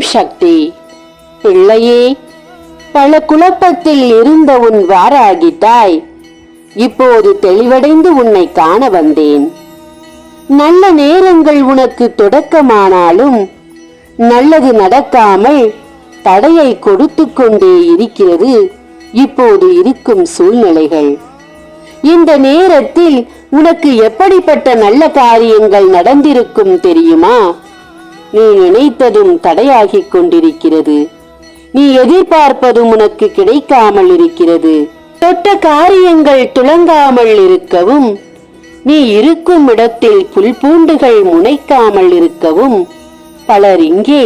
சக்தி. பிள்ளையே பல குழப்பத்தில் இருந்த உன் வாராகி தாய் இப்போது தெளிவடைந்து உன்னை காண வந்தேன். நல்ல நேரங்கள் உனக்கு தொடக்கமானாலும் நல்லது நடக்காமல் தடையை கொடுத்து கொண்டே இருக்கிறது இப்போது இருக்கும் சூழ்நிலைகள். இந்த நேரத்தில் உனக்கு எப்படிப்பட்ட நல்ல காரியங்கள் நடந்திருக்கும் தெரியுமா? நீ நினைத்ததும் தடையாகிக் கொண்டிருக்கிறது. நீ எதிர்பார்ப்பதும் உனக்கு கிடைக்காமல் இருக்கிறது. தொட்ட காரியங்கள் துளங்காமல் இருக்கவும் நீ இருக்கும் இடத்தில் புல் பூண்டுகள் இருக்கவும் பலர் இங்கே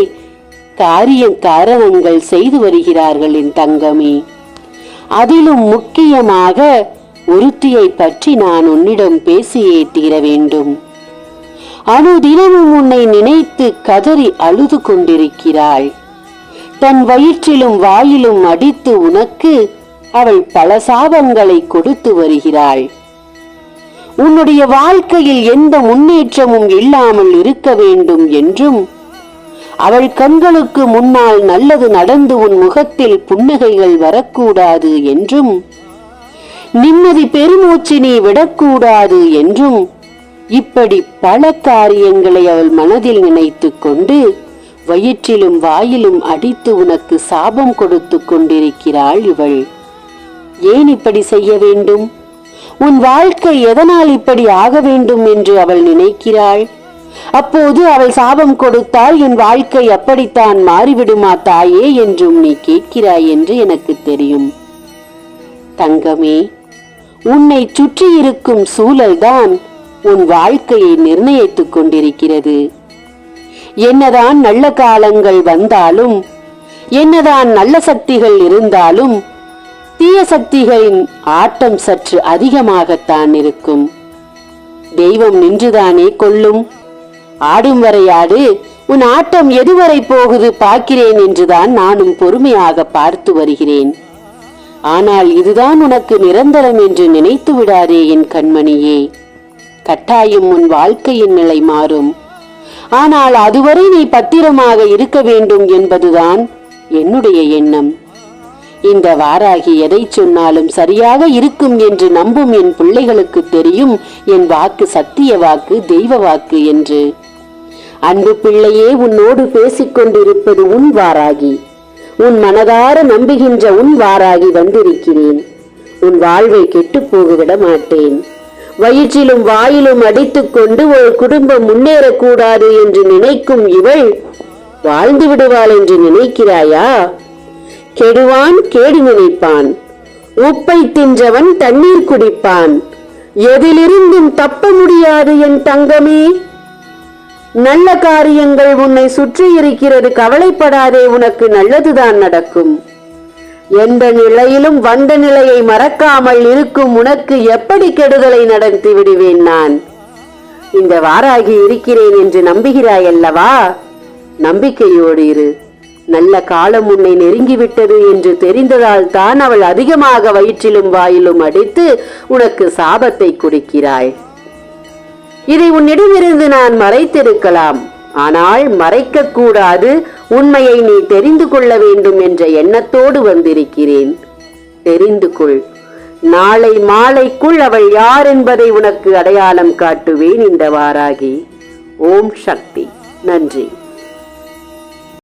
காரிய காரணங்கள் செய்து வருகிறார்கள் என் தங்கமே. அதிலும் முக்கியமாக ஒருத்தியை பற்றி நான் உன்னிடம் பேசியே தீர வேண்டும். அனுதினமும் உன்னை நினைத்து கதறி அழுது கொண்டிருக்கிறாள். தன் வயிற்றிலும் வாயிலும் அடித்து உனக்கு அவள் பல சாபங்களை கொடுத்து வருகிறாள். உன்னுடைய வாழ்க்கையில் எந்த முன்னேற்றமும் இல்லாமல் இருக்க வேண்டும் என்றும் அவள் கண்களுக்கு முன்னால் நல்லது நடந்து உன் முகத்தில் புன்னகைகள் வரக்கூடாது என்றும் நிம்மதி பெருமூச்சு நீ விடக்கூடாது என்றும் இப்படி பல காரியங்களை அவள் மனதில் நினைத்து கொண்டு வயிற்றிலும் வாயிலும் அடித்து உனக்கு சாபம் கொடுத்து கொண்டிருக்கிறாள் இவள். ஏன் இப்படி செய்ய வேண்டும்? உன் வாழ்க்கை எதனால் இப்படி ஆக வேண்டும் என்று அவள் நினைக்கிறாள்? அப்போது அவள் சாபம் கொடுத்தால் என் வாழ்க்கை அப்படித்தான் மாறிவிடுமா தாயே என்றும் நீ கேட்கிறாய் என்று எனக்கு தெரியும். தங்கமே உன்னை சுற்றி இருக்கும் சூழல்தான் உன் வாழ்க்கையை நிர்ணயித்துக் கொண்டிருக்கிறது. என்னதான் நல்ல காலங்கள் வந்தாலும் என்னதான் நல்ல சக்திகள் இருந்தாலும் தீய சக்திகளின் ஆட்டம் சற்று அதிகமாகத்தான் இருக்கும். தெய்வம் நின்றுதானே கொள்ளும் ஆடும் வரை ஆடு உன் ஆட்டம் எதுவரை போகுது பார்க்கிறேன் என்றுதான் நானும் பொறுமையாக பார்த்து வருகிறேன். ஆனால் இதுதான் உனக்கு நிரந்தரம் என்று நினைத்து விடாதே என் கண்மணியே. கட்டாயம் உன் வாழ்க்கையின் நிலை மாறும். ஆனால் அதுவரை நீ பத்திரமாக இருக்க வேண்டும் என்பதுதான் என்னுடைய எண்ணம். இந்த வாராகி எதை சொன்னாலும் சரியாக இருக்கும் என்று நம்பும் என் பிள்ளைகளுக்கு தெரியும் என் வாக்கு சத்திய வாக்கு தெய்வ வாக்கு என்று. அன்பு பிள்ளையே உன்னோடு பேசிக்கொண்டிருப்பது உன் வாராகி. உன் மனதார நம்புகின்ற உன் வாராகி வந்திருக்கிறேன். உன் வாழ்வை கெட்டுப் போகுவிட மாட்டேன். வயிற்றிலும் வாயிலும் அடித்துக்கொண்டு ஒரு குடும்பம் முன்னேறக்கூடாது என்று நினைக்கும் இவள் வாழ்ந்து விடுவாள் என்று நினைக்கிறாயா? கெடுவான் கேடு நினைப்பான். உப்பை தின்றவன் தண்ணீர் குடிப்பான். எதிலிருந்தும் தப்ப முடியாது என் தங்கமே. நல்ல காரியங்கள் உன்னை சுற்றி இருக்கிறது. கவலைப்படாதே உனக்கு நல்லதுதான் நடக்கும். எந்த நிலையிலும் வந்த நிலையை மறக்காமல் இருக்கும் உனக்கு எப்படி கெடுதலை நடத்தி விடுவேன் நான்? இந்த வாராகி இருக்கிறேன் என்று நம்புகிறாய் அல்லவா? நம்பிக்கையோடு இரு. நல்ல காலம் உன்னை நெருங்கிவிட்டது என்று தெரிந்ததால் தான் அவள் அதிகமாக வயிற்றிலும் வாயிலும் அடித்து உனக்கு சாபத்தை கொடுக்கிறாய். இதை உன்னிடமிருந்து நான் மறைத்திருக்கலாம். ஆனால் மறைக்கக்கூடாது. உண்மையை நீ தெரிந்து கொள்ள வேண்டும் என்ற எண்ணத்தோடு வந்திருக்கிறேன். தெரிந்து கொள். நாளை மாலைக்குள் அவள் யார் என்பதை உனக்கு அடையாளம் காட்டுவேன் இந்த வாராகி. ஓம் சக்தி. நன்றி.